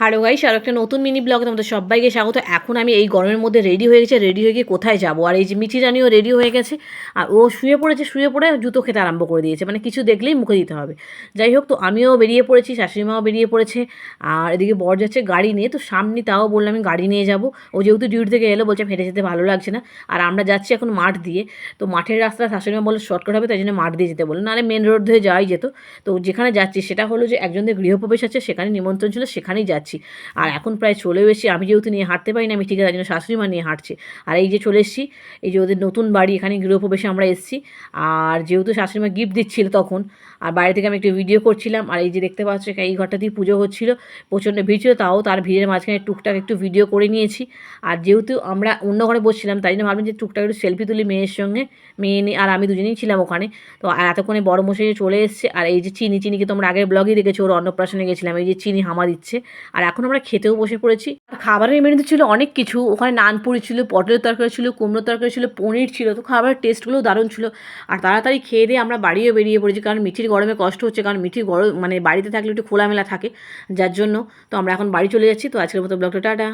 Hello guys আর একটা নতুন mini ব্লগে তোমাদের সবাইকে স্বাগত। এখন আমি এই গরমের মধ্যে রেডি হয়ে গেছে রেডি হয়ে গিয়ে কোথায় যাব? আর এই যে মিচি রানিও রেডি হয়ে গেছে, আর ও শুয়ে পড়েছে, শুয়ে পড়ে জুতো খেতে আরম্ভ করে দিয়েছে। মানে কিছু দেখলেই মুখে দিতে হবে। যাই হোক, তো আমিও বেরিয়ে পড়েছি, শাশুড়িমাও বেরিয়ে পড়েছে, আর এদিকে বর যাচ্ছে গাড়ি নিয়ে, তো সামনে তাও বললাম আমি গাড়ি নিয়ে যাব। ও যেহেতু ডিউটি থেকে এলো, বলছে হেঁটে যেতে ভালো লাগছে না। আর আমরা যাচ্ছি এখন মাঠ দিয়ে, তো মাঠের রাস্তা শাশুড়িমা বলে শর্টকাট হবে, তাই জন্য মাঠ দিয়ে যেতে বলে নাহলে মেন রোড ধরে যাওয়াই যেত। তো যেখানে যাচ্ছি, সেটা হলো যে একজনের গৃহপ্রবেশ আছে, সেখানে নিমন্ত্রণ ছিল, সেখানেই যাচ্ছি। আর এখন প্রায় চলেও এসেছি। আমি যেহেতু নিয়ে হাঁটতে পারি না আমি ঠিক আছে জন্য শাশুড়ি মা নিয়ে হাঁটছে। আর এই যে চলে এসেছি, এই যে ওদের নতুন বাড়ি, এখানে গৃহপ্রবেশে আমরা এসেছি। আর যেহেতু শাশুড়ি মা গিফট দিচ্ছিল তখন, আর বাইরে থেকে আমি একটু ভিডিও করছিলাম, আর এই যে দেখতে পাচ্ছ এই ঘরটাতেই পুজো হচ্ছিল, প্রচণ্ড ভিড় ছিল, তাও তার ভিড়ের মাঝখানে টুকটাক একটু ভিডিও করে নিয়েছি। আর যেহেতু আমরা অন্য ঘরে বসছিলাম, তাই জন্য ভাবলাম যে টুকটাক একটু সেলফি তুলি মেয়ের সঙ্গে, মেয়ে নিয়ে, আর আমি দুজনেই ছিলাম ওখানে। তো আর এতক্ষণে বড় মশাই চলে এসছে, আর এই যে চিনি, চিনিকে তোমরা আগের ব্লগেই দেখেছ, ওর অন্নপ্রাশনে গেছিলাম, এই যে চিনি হামা দিচ্ছে। আর এখন আমরা খেতেও বসে পড়েছি। খাবারের মেনুতে ছিল অনেক কিছু। ওখানে নানপুরি ছিল, পটলের তরকারি ছিল, কুমড়োর তরকারি ছিল, পনির ছিল। তো খাবারের টেস্টগুলোও দারুণ ছিল। আর তাড়াতাড়ি খেয়ে দিয়ে আমরা বাড়িও বেরিয়ে পড়েছি। কারণ মিঠির গরমে কষ্ট হচ্ছে। কারণ মিঠির গরম মানে বাড়িতে থাকলে একটু খোলামেলা থাকে। যার জন্য তো আমরা এখন বাড়ি চলে যাচ্ছি। তো আজকের মতো ব্লগটা, টাটা।